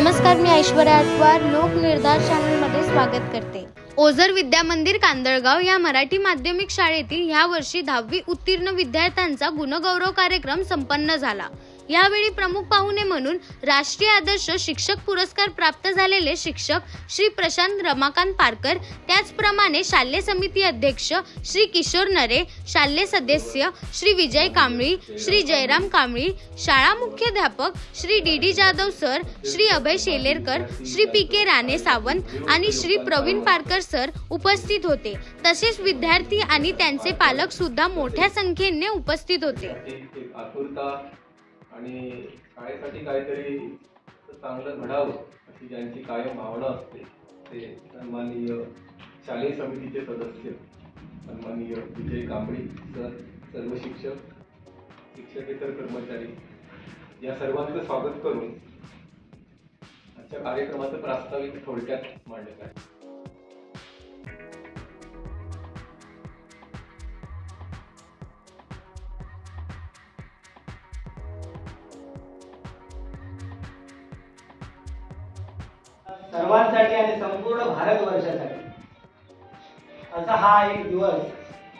नमस्कार मी ऐश्वर्या अटवार लोकनिर्धार चॅनलमध्ये स्वागत करते. ओझर विद्या मंदिर कांदळगाव या मराठी माध्यमिक शाळेतील ह्या वर्षी दहावी उत्तीर्ण विद्यार्थ्यांचा गुणगौरव कार्यक्रम संपन्न झाला. यावेळी प्रमुख पाहुणे म्हणून राष्ट्रीय आदर्श शिक्षक पुरस्कार प्राप्त झालेले शिक्षक श्री प्रशांत रमाकांत पारकर त्याचप्रमाणे शालेय समिती अध्यक्ष श्री किशोर नरे शालेय सदस्य श्री विजय कांबळी श्री जयराम कांबळी शाळा मुख्याध्यापक Shri D D Jadhav sir Shri Abhay Shelerkar Shri P K Rane Sawant आणि श्री प्रवीण पारकर सर उपस्थित होते. तसेच विद्यार्थी आणि त्यांचे पालक सुद्धा मोठ्या संख्येने उपस्थित होते. आणि शाळेसाठी काहीतरी चांगलं घडावं अशी ज्यांची कायम भावना असते ते सन्माननीय शालेय समितीचे सदस्य सन्माननीय विजय कांबळी सर सर्व शिक्षक शिक्षकेतर कर्मचारी या सर्वांचं स्वागत करून आजच्या कार्यक्रमाचं प्रास्ताविक थोडक्यात मांडत आहे. सर्वांसाठी आणि संपूर्ण भारतवर्षासाठी. असा हा एक दिवस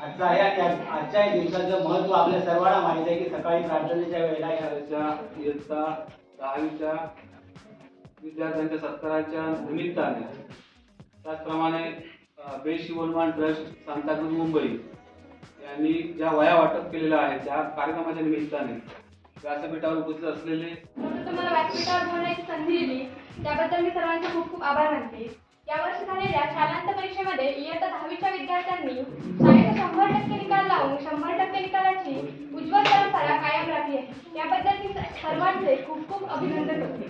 आजचा आहे आणि आजच्या दिवसाचं महत्त्व आपल्या सर्वांना माहीत आहे की सकाळी प्रार्थनेच्या वेळेला या इयत्ता दहावीच्या विद्यार्थ्यांच्या सत्काराच्या निमित्ताने त्याचप्रमाणे अ, ट्रस्ट सांताक्रूज मुंबई यांनी ज्या वया वाटप केलेल्या आहेत त्या कार्यक्रमाच्या निमित्ताने व्यासपीठावर उपस्थित असलेले तुम्हाला व्यासपीठावर बोलण्याची संधी दिली. त्याबद्दल मी सर्वांचे खूप खूप आभार मानते. यावर्षी झालेल्या शालांत परीक्षेमध्ये इयत्ता दहावीच्या विद्यार्थ्यांनी शाळेचा शंभर टक्के निकाल लावून शंभर टक्के निकालाची उज्ज्वल परंपरा कायम राखली आहे. याबद्दल मी सर्वांचे खूप खूप अभिनंदन करते.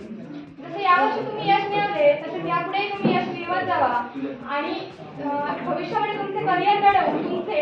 जसे यावर्षी तुम्ही यश मिळवले तसे यापुढेही तुम्ही यश मिळवत जावा. आणि भविष्यामध्ये तुमचे करिअर घडवून तुमचे